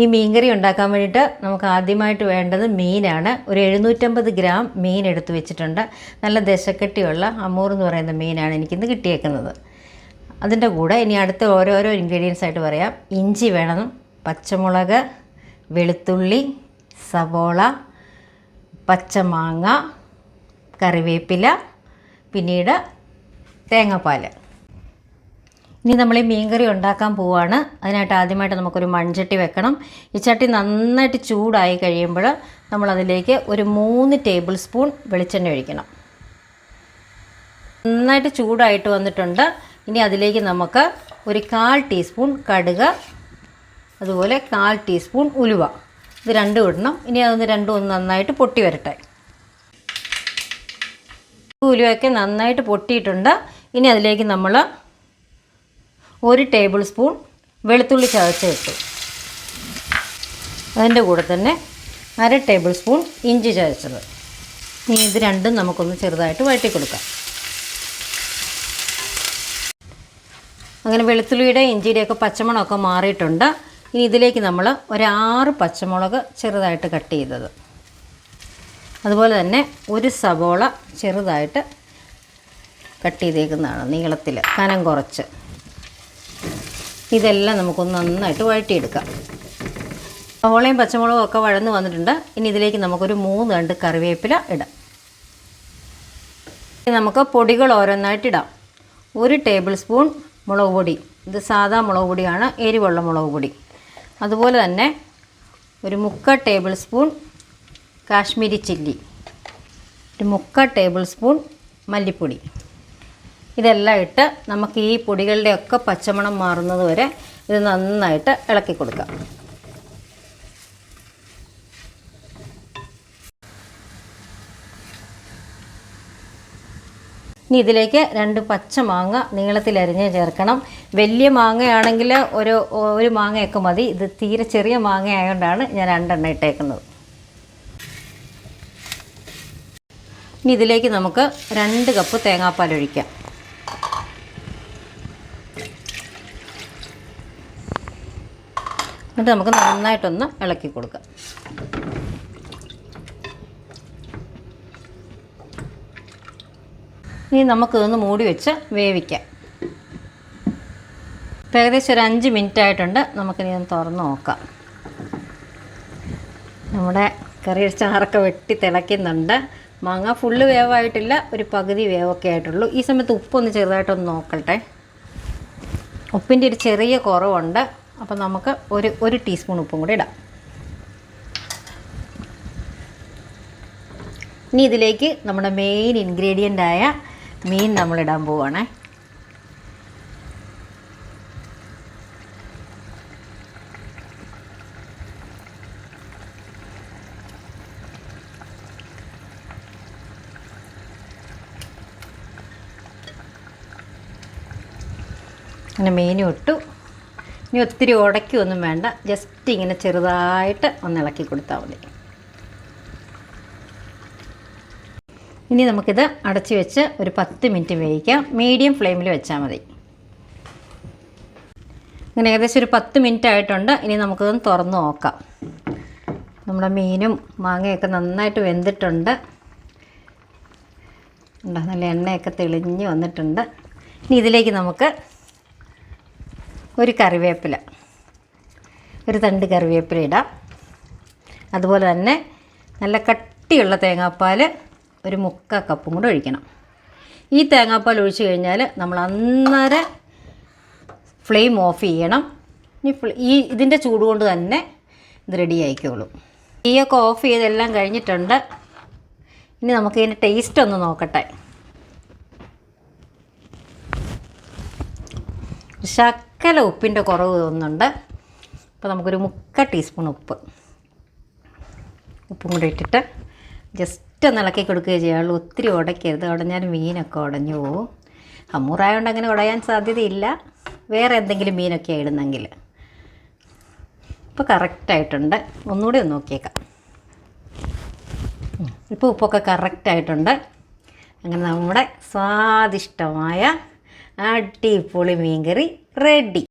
ഈ മീൻകറി ഉണ്ടാക്കാൻ വേണ്ടിയിട്ട് നമുക്ക് ആദ്യമായിട്ട് വേണ്ടത് മീനാണ്. ഒരു എഴുന്നൂറ്റമ്പത് ഗ്രാം മീൻ എടുത്തു വെച്ചിട്ടുണ്ട്. നല്ല ദശക്കെട്ടിയുള്ള അമൂർ എന്ന് പറയുന്ന മീനാണ് എനിക്കിന്ന് കിട്ടിയേക്കുന്നത്. അതിന്റെ കൂടെ ഇനി അടുത്ത ഓരോരോ ഇൻഗ്രീഡിയൻസ് ആയിട്ട് പറയാം. ഇഞ്ചി വേണം പച്ചമുളക് വെളുത്തുള്ളി സവോള പച്ചമാങ്ങ കറിവേപ്പില പിന്നീട് തേങ്ങാപ്പാൽ ഇനി നമ്മൾ ഈ മീൻകറി ഉണ്ടാക്കാൻ പോവാണ്. അതിനായിട്ട് ആദ്യമായിട്ട് നമുക്കൊരു മൺചട്ടി വെക്കണം. ഈ ചട്ടി നന്നായിട്ട് ചൂടായി കഴിയുമ്പോൾ നമ്മളതിലേക്ക് ഒരു മൂന്ന് ടേബിൾ സ്പൂൺ വെളിച്ചെണ്ണ ഒഴിക്കണം. നന്നായിട്ട് ചൂടായിട്ട് വന്നിട്ടുണ്ട്. ഇനി അതിലേക്ക് നമുക്ക് ഒരു കാൽ ടീസ്പൂൺ കടുക് അതുപോലെ കാൽ ടീസ്പൂൺ ഉലുവ. ഇത് രണ്ടും ഇടണം. ഇനി അതൊന്ന് രണ്ടും ഒന്ന് നന്നായിട്ട് പൊട്ടി വരട്ടെ. ഉലുവയൊക്കെ നന്നായിട്ട് പൊട്ടിയിട്ടുണ്ട്. ഇനി അതിലേക്ക് നമ്മൾ ഒരു ടേബിൾ സ്പൂൺ വെളുത്തുള്ളി ചതച്ച് ഇട്ടു. അതിന്റെ കൂടെ തന്നെ അര ടേബിൾ സ്പൂൺ ഇഞ്ചി ചതച്ചത്. ഇനി ഇത് രണ്ടും നമുക്കൊന്ന് ചെറുതായിട്ട് വഴറ്റി കൊടുക്കാം. അങ്ങനെ വെളുത്തുള്ളിയുടെ ഇഞ്ചിയുടെയൊക്കെ പച്ചമുളകൊക്കെ മാറിയിട്ടുണ്ട്. ഇനി ഇതിലേക്ക് നമ്മൾ ഒരാറ് പച്ചമുളക് ചെറുതായിട്ട് കട്ട് ചെയ്തത്. അതുപോലെ തന്നെ ഒരു സവോള ചെറുതായിട്ട് കട്ട് ചെയ്തേക്കുന്നതാണ് നീളത്തിൽ കനം കുറച്ച്. ഇതെല്ലാം നമുക്കൊന്ന് നന്നായിട്ട് വഴറ്റിയെടുക്കാം. സവോളയും പച്ചമുളകും ഒക്കെ വഴന്ന് വന്നിട്ടുണ്ട്. ഇനി ഇതിലേക്ക് നമുക്കൊരു മൂന്ന് രണ്ട് കറിവേപ്പില ഇടാം. നമുക്ക് പൊടികൾ ഓരോന്നായിട്ട് ഇടാം. ഒരു ടേബിൾ സ്പൂൺ മുളക് പൊടി. ഇത് സാധാ മുളക് പൊടിയാണ് എരിവുള്ള മുളക് പൊടി. അതുപോലെ തന്നെ ഒരു മുക്ക ടേബിൾ സ്പൂൺ കാശ്മീരി ചില്ലി. ഒരു മുക്ക ടേബിൾ സ്പൂൺ മല്ലിപ്പൊടി. ഇതെല്ലാം ഇട്ട് നമുക്ക് ഈ പൊടികളുടെയൊക്കെ പച്ചമണം മാറുന്നത് വരെ ഇത് നന്നായിട്ട് ഇളക്കി കൊടുക്കാം. ഇനി ഇതിലേക്ക് രണ്ട് പച്ച മാങ്ങ നീളത്തിലരിഞ്ഞ് ചേർക്കണം. വലിയ മാങ്ങയാണെങ്കിൽ ഒരു ഒരു മാങ്ങയൊക്കെ മതി. ഇത് തീരെ ചെറിയ മാങ്ങ ആയതുകൊണ്ടാണ് ഞാൻ രണ്ടെണ്ണം ഇട്ടേക്കുന്നത്. ഇനി ഇതിലേക്ക് നമുക്ക് രണ്ട് കപ്പ് തേങ്ങാപ്പാൽ ഒഴിക്കാം. എന്നിട്ട് നമുക്ക് നന്നായിട്ടൊന്ന് ഇളക്കി കൊടുക്കാം. ഇനി നമുക്കിതൊന്ന് മൂടി വെച്ച് വേവിക്കാം. ഇപ്പം ഏകദേശം ഒരു അഞ്ച് മിനിറ്റ് ആയിട്ടുണ്ട്. നമുക്കിനി ഒന്ന് തുറന്ന് നോക്കാം. നമ്മുടെ കറി ചാറൊക്കെ വെട്ടി തിളയ്ക്കുന്നുണ്ട്. മാങ്ങ ഫുള്ള് വേവായിട്ടില്ല ഒരു പകുതി വേവൊക്കെ ആയിട്ടുള്ളൂ. ഈ സമയത്ത് ഉപ്പൊന്ന് ചെറുതായിട്ടൊന്ന് നോക്കട്ടെ. ഉപ്പിന്റെ ഒരു ചെറിയ കുറവുണ്ട്. അപ്പോൾ നമുക്ക് ഒരു ഒരു ടീസ്പൂൺ ഉപ്പും കൂടി ഇടാം. ഇനി ഇതിലേക്ക് നമ്മുടെ മെയിൻ ഇൻഗ്രീഡിയന്റ് ആയ മീൻ നമ്മളിടാൻ പോവുകയാണേ അങ്ങനെ മീനും ഇട്ടു. ഇനി ഒത്തിരി ഉടയ്ക്കൊന്നും വേണ്ട. ജസ്റ്റ് ഇങ്ങനെ ചെറുതായിട്ട് ഒന്ന് ഇളക്കി കൊടുത്താൽ മതി. ഇനി നമുക്കിത് അടച്ചു വെച്ച് ഒരു പത്ത് മിനിറ്റ് വേവിക്കാം. മീഡിയം ഫ്ലെയിമിൽ വെച്ചാൽ മതി. ഇങ്ങനെ ഏകദേശം ഒരു പത്ത് മിനിറ്റ് ആയിട്ടുണ്ട്. ഇനി നമുക്കിതൊന്ന് തുറന്ന് നോക്കാം. നമ്മുടെ മീനും മാങ്ങയൊക്കെ നന്നായിട്ട് വെന്തിട്ടുണ്ട്. നല്ല എണ്ണയൊക്കെ തെളിഞ്ഞ് വന്നിട്ടുണ്ട്. ഇനി ഇതിലേക്ക് നമുക്ക് ഒരു കറിവേപ്പില. ഒരു തണ്ട് കറിവേപ്പില ഇടാം. അതുപോലെ തന്നെ നല്ല കട്ടിയുള്ള തേങ്ങാപ്പാൽ ഒരു മുക്ക കപ്പും കൂടെ ഒഴിക്കണം. ഈ തേങ്ങാപ്പാൽ ഒഴിച്ചു കഴിഞ്ഞാൽ നമ്മൾ അന്നേരം ഫ്ലെയിം ഓഫ് ചെയ്യണം. ഇനി ഈ ഇതിന്റെ ചൂട് കൊണ്ട് തന്നെ ഇത് റെഡി ആയിക്കോളും. തീയൊക്കെ ഓഫ് ചെയ്തെല്ലാം കഴിഞ്ഞിട്ടുണ്ട്. ഇനി നമുക്ക് ഇതിന്റെ ടേസ്റ്റ് ഒന്ന് നോക്കട്ടെ. ശക്കല ഉപ്പിന്റെ കുറവ് തോന്നുന്നുണ്ട്. അപ്പോൾ നമുക്കൊരു മുക്ക ടീസ്പൂൺ ഉപ്പ്. ഉപ്പും കൂടി ഇട്ടിട്ട് ജസ്റ്റ് ഒന്ന് ഇളക്കി കൊടുക്കുകയേ ചെയ്യുള്ളൂ ഒത്തിരി ഉടയ്ക്കരുത്. ഉടഞ്ഞാൽ മീനൊക്കെ ഉടഞ്ഞു പോവും. അമ്മൂറായതുകൊണ്ട് അങ്ങനെ ഉടയാൻ സാധ്യതയില്ല. വേറെ എന്തെങ്കിലും മീനൊക്കെ ഇടുന്നെങ്കിൽ. ഇപ്പോൾ കറക്റ്റായിട്ടുണ്ട്. ഒന്നുകൂടി ഒന്ന് നോക്കിയേക്കാം. ഇപ്പോൾ ഉപ്പൊക്കെ കറക്റ്റായിട്ടുണ്ട്. അങ്ങനെ നമ്മുടെ സ്വാദിഷ്ടമായ അടിപൊളി മീൻകറി റെഡി.